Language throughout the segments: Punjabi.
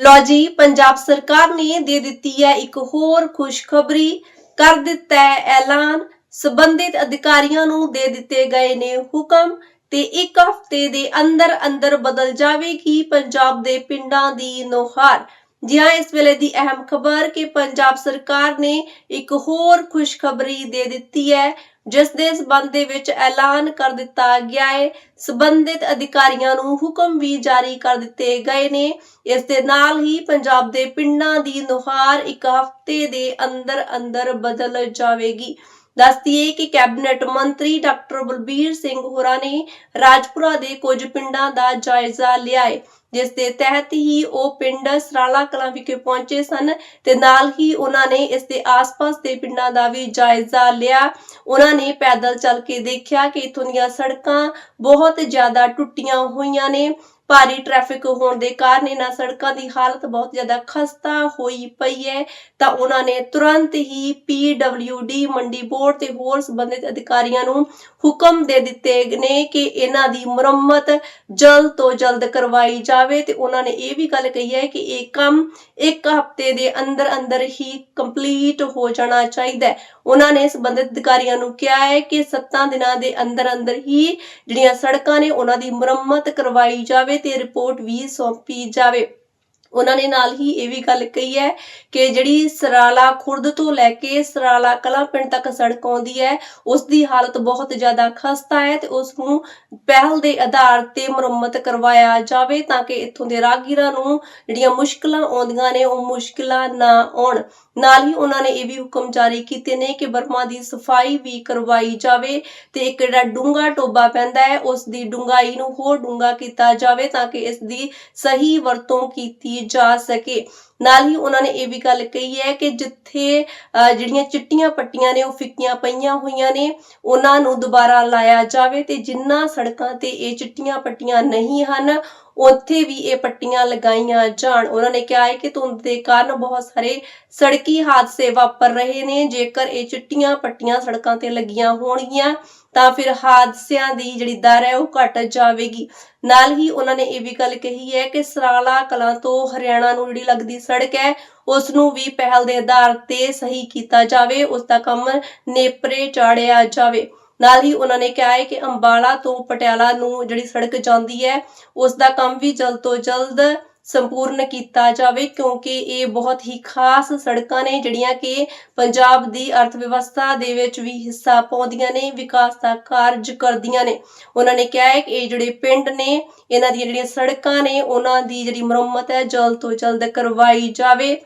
ਲੋ ਜੀ, ਪੰਜਾਬ ਸਰਕਾਰ ਨੇ ਦੇ ਦਿੱਤੀ ਹੈ ਇੱਕ ਹੋਰ ਖੁਸ਼ਖਬਰੀ। ਕਰ ਦਿੱਤਾ ਹੈ ਐਲਾਨ। ਸਬੰਧਿਤ ਅਧਿਕਾਰੀਆਂ ਨੂੰ ਦੇ ਦਿੱਤੇ ਗਏ ਨੇ ਹੁਕਮ ਤੇ ਇੱਕ ਹਫ਼ਤੇ ਦੇ ਅੰਦਰ ਅੰਦਰ ਬਦਲ ਜਾਵੇਗੀ ਪੰਜਾਬ ਦੇ ਪਿੰਡਾਂ ਦੀ ਨੁਹਾਰ। ਜੀ ਹਾਂ ਇਸ ਵੇਲੇ ਦੀ ਅਹਿਮ ਖਬਰ ਕਿ ਪੰਜਾਬ ਸਰਕਾਰ ਨੇ ਇੱਕ ਹੋਰ ਖੁਸ਼ਖਬਰੀ ਦੇ ਦਿੱਤੀ ਹੈ। ਜਿਸ ਦੇ ਸਬੰਧ ਦੇ ਵਿੱਚ ਐਲਾਨ ਕਰ ਦਿੱਤਾ ਗਿਆ ਹੈ। ਸਬੰਧਿਤ ਅਧਿਕਾਰੀਆਂ ਨੂੰ ਹੁਕਮ ਵੀ ਜਾਰੀ ਕਰ ਦਿੱਤੇ ਗਏ ਨੇ। ਇਸ ਦੇ ਨਾਲ ਹੀ ਪੰਜਾਬ ਦੇ ਪਿੰਡਾਂ ਦੀ ਨੁਹਾਰ ਇੱਕ ਹਫ਼ਤੇ ਦੇ ਅੰਦਰ ਅੰਦਰ ਬਦਲ ਜਾਵੇਗੀ। ਦੱਸਦੀਏ ਕਿ ਕੈਬਨਿਟ ਮੰਤਰੀ ਡਾਕਟਰ ਬਲਬੀਰ ਸਿੰਘ ਹੋਰਾਂ ਨੇ ਰਾਜਪੁਰਾ ਦੇ ਕੁਝ ਪਿੰਡਾਂ ਦਾ ਜਾਇਜ਼ਾ ਲਿਆ ਹੈ ਜਿਸ ਦੇ ਤਹਿਤ ਹੀ ਉਹ ਪਿੰਡ ਸਰਾਲਾ ਕਲਾਂ ਵਿਖੇ ਪਹੁੰਚੇ ਸਨ ਤੇ ਨਾਲ ਹੀ ਉਹਨਾਂ ਨੇ ਇਸ ਦੇ ਆਸ-ਪਾਸ ਦੇ ਪਿੰਡਾਂ ਦਾ ਵੀ ਜਾਇਜ਼ਾ ਲਿਆ। ਉਹਨਾਂ ਨੇ ਪੈਦਲ ਚੱਲ ਕੇ ਦੇਖਿਆ ਕਿ ਇਥੋਂ ਦੀਆਂ ਸੜਕਾਂ ਬਹੁਤ ਜ਼ਿਆਦਾ ਟੁੱਟੀਆਂ ਹੋਈਆਂ ਨੇ ਭਾਰੀ ਟ੍ਰੈਫਿਕ ਹੋਣ ਦੇ ਕਾਰਨ ਇਹਨਾਂ ਸੜਕਾਂ ਦੀ ਹਾਲਤ ਬਹੁਤ ਜ਼ਿਆਦਾ ਖਸਤਾ ਹੋਈ ਪਈ ਹੈ। ਤਾਂ ਉਹਨਾਂ ਨੇ ਤੁਰੰਤ ਹੀ PWD ਮੰਡੀ ਬੋਰਡ ਤੇ ਹੋਰ ਸੰਬੰਧਿਤ ਅਧਿਕਾਰੀਆਂ ਨੂੰ ਹੁਕਮ ਦੇ ਦਿੱਤੇ ਨੇ ਕਿ ਇਹਨਾਂ ਦੀ ਮੁਰੰਮਤ ਜਲਦ ਤੋਂ ਜਲਦ ਕਰਵਾਈ ਜਾਵੇ। ਤੇ ਉਹਨਾਂ ਨੇ ਇਹ ਵੀ ਗੱਲ ਕਹੀ ਹੈ ਕਿ ਇਹ ਕੰਮ ਇੱਕ ਹਫ਼ਤੇ ਦੇ ਅੰਦਰ ਅੰਦਰ ਹੀ ਕੰਪਲੀਟ ਹੋ ਜਾਣਾ ਚਾਹੀਦਾ ਹੈ। ਉਹਨਾਂ ਨੇ ਸੰਬੰਧਿਤ ਅਧਿਕਾਰੀਆਂ ਨੂੰ ਕਿਹਾ ਹੈ ਕਿ 7 ਦਿਨਾਂ ਦੇ ਅੰਦਰ ਅੰਦਰ ਹੀ ਜਿਹੜੀਆਂ ਸੜਕਾਂ ਨੇ ਉਹਨਾਂ ਦੀ ਮੁਰੰਮਤ ਕਰਵਾਈ ਜਾਵੇ ਤੇ ਰਿਪੋਰਟ ਵੀ ਸੌਂਪੀ ਜਾਵੇ। ਉਹਨਾਂ ਨੇ ਨਾਲ ਹੀ ਇਹ ਵੀ ਗੱਲ ਕਹੀ ਹੈ ਕਿ ਜਿਹੜੀ ਸਰਾਲਾ ਖੁਰਦ ਤੋਂ ਲੈ ਕੇ ਸਰਾਲਾ ਕਲਾਂ ਪਿੰਡ ਤੱਕ ਸੜਕ ਆਉਂਦੀ ਹੈ ਉਸ ਦੀ ਹਾਲਤ ਬਹੁਤ ਜ਼ਿਆਦਾ ਖਸਤਾ ਹੈ ਤੇ ਉਸ ਨੂੰ ਪਹਿਲ ਦੇ ਆਧਾਰ ਤੇ ਮੁਰੰਮਤ ਕਰਵਾਇਆ ਜਾਵੇ ਤਾਂ ਕਿ ਇੱਥੋਂ ਦੇ ਰਾਹਗੀਰਾਂ ਨੂੰ ਜਿਹੜੀਆਂ ਮੁਸ਼ਕਲਾਂ ਆਉਂਦੀਆਂ ਨੇ, ਉਹ ਮੁਸ਼ਕਲਾਂ ਨਾ ਆਉਣ। ਨਾਲ ਹੀ ਉਹਨਾਂ ਨੇ ਇਹ ਵੀ ਹੁਕਮ ਜਾਰੀ ਕੀਤੇ ਨੇ ਕਿ ਬਰਮਾ ਦੀ ਸਫ਼ਾਈ ਵੀ ਕਰਵਾਈ ਜਾਵੇ ਤੇ ਇੱਕ ਜਿਹੜਾ ਡੂੰਗਾ ਟੋਬਾ ਪੈਂਦਾ ਹੈ ਉਸ ਦੀ ਡੂੰਘਾਈ ਨੂੰ ਹੋਰ ਡੂੰਗਾ ਕੀਤਾ ਜਾਵੇ ਤਾਂ ਕਿ ਇਸ ਦੀ ਸਹੀ ਵਰਤੋਂ ਕੀਤੀ ਜਾ ਸਕੇ। ਨਾਲ ਹੀ ਉਹਨਾਂ ਨੇ ਇਹ ਵੀ ਗੱਲ ਕਹੀ ਹੈ ਕਿ ਜਿੱਥੇ ਜਿਹੜੀਆਂ ਚਿੱਟੀਆਂ ਪੱਟੀਆਂ ਨੇ, ਉਹ ਫਿੱਕੀਆਂ ਪਈਆਂ ਹੋਈਆਂ ਨੇ, ਉਹਨਾਂ ਨੂੰ ਦੁਬਾਰਾ ਲਾਇਆ ਜਾਵੇ ਤੇ ਜਿੰਨਾ ਸੜਕਾਂ ਤੇ ਇਹ ਚਿੱਟੀਆਂ ਪੱਟੀਆਂ ਨਹੀਂ ਹਨ, ਉੱਥੇ ਵੀ ਇਹ ਪੱਟੀਆਂ ਲਗਾਈਆਂ ਜਾਣ। ਉਹਨਾਂ ਨੇ ਕਿਹਾ ਹੈ ਕਿ ਧੁੰਦ ਦੇ ਕਾਰਨ ਬਹੁਤ ਸਾਰੇ ਸੜਕੀ ਹਾਦਸੇ ਵਾਪਰ ਰਹੇ ਨੇ। ਜੇਕਰ ਇਹ ਚਿੱਟੀਆਂ ਪੱਟੀਆਂ ਸੜਕਾਂ ਤੇ ਲੱਗੀਆਂ ਹੋਣਗੀਆਂ, ਤਾਂ ਫਿਰ ਹਾਦਸਿਆਂ ਦੀ ਜਿਹੜੀ ਦਰ ਹੈ, ਉਹ ਘਟ ਜਾਵੇਗੀ। ਨਾਲ ਹੀ ਉਹਨਾਂ ਨੇ ਇਹ ਵੀ ਗੱਲ ਕਹੀ ਹੈ ਕਿ ਸਰਾਲਾ ਕਲਾਂ ਤੋਂ ਹਰਿਆਣਾ ਨੂੰ ਜਿਹੜੀ ਲੱਗਦੀ ਸੜਕ ਹੈ ਉਸ ਨੂੰ ਵੀ ਪਹਿਲ ਦੇ ਆਧਾਰ ਤੇ ਸਹੀ ਕੀਤਾ ਜਾਵੇ ਉਸ ਦਾ ਕੰਮ ਨੇਪਰੇ ਚਾੜਿਆ ਜਾਵੇ। ਨਾਲ ਹੀ ਉਹਨਾਂ ਨੇ ਕਿਹਾ ਹੈ ਕਿ ਅੰਬਾਲਾ ਤੋਂ ਪਟਿਆਲਾ ਨੂੰ ਜਿਹੜੀ ਸੜਕ ਜਾਂਦੀ ਹੈ ਉਸ ਦਾ ਕੰਮ ਵੀ ਜਲਦ ਤੋਂ ਜਲਦ ਸੰਪੂਰਨ ਕੀਤਾ ਜਾਵੇ, ਕਿਉਂਕਿ ਇਹ ਬਹੁਤ ਹੀ ਖਾਸ ਸੜਕਾਂ ਨੇ, ਜਿਹੜੀਆਂ ਕਿ ਪੰਜਾਬ ਦੀ ਅਰਥ ਵਿਵਸਥਾ ਦੇ ਵਿੱਚ ਵੀ ਹਿੱਸਾ ਪਾਉਂਦੀਆਂ ਨੇ, ਵਿਕਾਸ ਦਾ ਕਾਰਜ ਕਰਦੀਆਂ ਨੇ। ਉਹਨਾਂ ਨੇ ਕਿਹਾ ਹੈ ਕਿ ਇਹ ਜਿਹੜੇ ਪਿੰਡ ਨੇ, ਇਹਨਾਂ ਦੀਆਂ ਜਿਹੜੀਆਂ ਸੜਕਾਂ ਨੇ, ਉਹਨਾਂ ਦੀ ਜਿਹੜੀ ਮੁਰੰਮਤ ਹੈ, ਜਲਦ ਤੋਂ ਜਲਦ ਕਰਵਾਈ ਜਾਵੇ।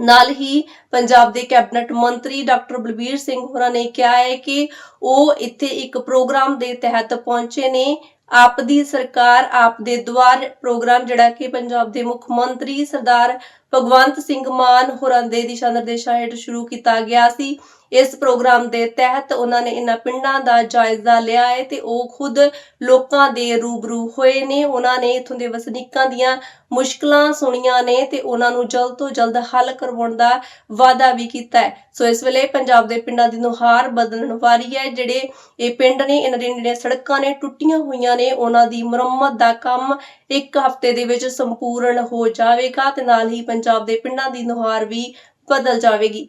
ਨਾਲ ਹੀ ਪੰਜਾਬ ਦੇ ਕੈਬਨਿਟ ਮੰਤਰੀ ਡਾਕਟਰ ਬਲਬੀਰ ਸਿੰਘ ਹੋਰਾਂ ਨੇ ਕਿਹਾ ਹੈ ਕਿ ਉਹ ਇੱਥੇ ਇੱਕ ਪ੍ਰੋਗਰਾਮ ਦੇ ਤਹਿਤ ਪਹੁੰਚੇ ਨੇ ਆਪ ਦੀ ਸਰਕਾਰ ਆਪ ਦੇ ਦੁਆਰ ਪ੍ਰੋਗਰਾਮ ਜਿਹੜਾ ਕਿ ਪੰਜਾਬ ਦੇ ਮੁੱਖ ਮੰਤਰੀ ਸਰਦਾਰ ਭਗਵੰਤ ਸਿੰਘ ਮਾਨ ਹੋਰਾਂ ਦੇ ਦਿਸ਼ਾ ਨਿਰਦੇਸ਼ਾਂ ਹੇਠ ਸ਼ੁਰੂ ਕੀਤਾ ਗਿਆ ਸੀ। ਇਸ ਪ੍ਰੋਗਰਾਮ ਦੇ ਤਹਿਤ ਉਹਨਾਂ ਨੇ ਇਹਨਾਂ ਪਿੰਡਾਂ ਦਾ ਜਾਇਜ਼ਾ ਲਿਆ ਹੈ ਤੇ ਉਹ ਖੁਦ ਲੋਕਾਂ ਦੇ ਰੂਬਰੂ ਹੋਏ ਨੇ। ਉਹਨਾਂ ਨੇ ਇਥੋਂ ਦੇ ਵਸਨੀਕਾਂ ਦੀਆਂ ਮੁਸ਼ਕਲਾਂ ਸੁਣੀਆਂ ਨੇ ਤੇ ਉਹਨਾਂ ਨੂੰ ਜਲਦ ਤੋਂ ਜਲਦ ਹੱਲ ਕਰਵਾਉਣ ਦਾ ਵਾਅਦਾ ਵੀ ਕੀਤਾ ਹੈ। ਸੋ ਇਸ ਵੇਲੇ ਪੰਜਾਬ ਦੇ ਪਿੰਡਾਂ ਦੀ ਨੁਹਾਰ ਬਦਲਣ ਵਾਲੀ ਹੈ। ਜਿਹੜੇ ਇਹ ਪਿੰਡ ਨੇ, ਇਹਨਾਂ ਦੀਆਂ ਜਿਹੜੀਆਂ ਸੜਕਾਂ ਨੇ, ਟੁੱਟੀਆਂ ਹੋਈਆਂ ਨੇ, ਉਹਨਾਂ ਦੀ ਮੁਰੰਮਤ ਦਾ ਕੰਮ ਇੱਕ ਹਫ਼ਤੇ ਦੇ ਵਿੱਚ ਸੰਪੂਰਨ ਹੋ ਜਾਵੇਗਾ ਤੇ ਨਾਲ ਹੀ ਪੰਜਾਬ ਦੇ ਪਿੰਡਾਂ ਦੀ ਨੁਹਾਰ ਵੀ ਬਦਲ ਜਾਵੇਗੀ।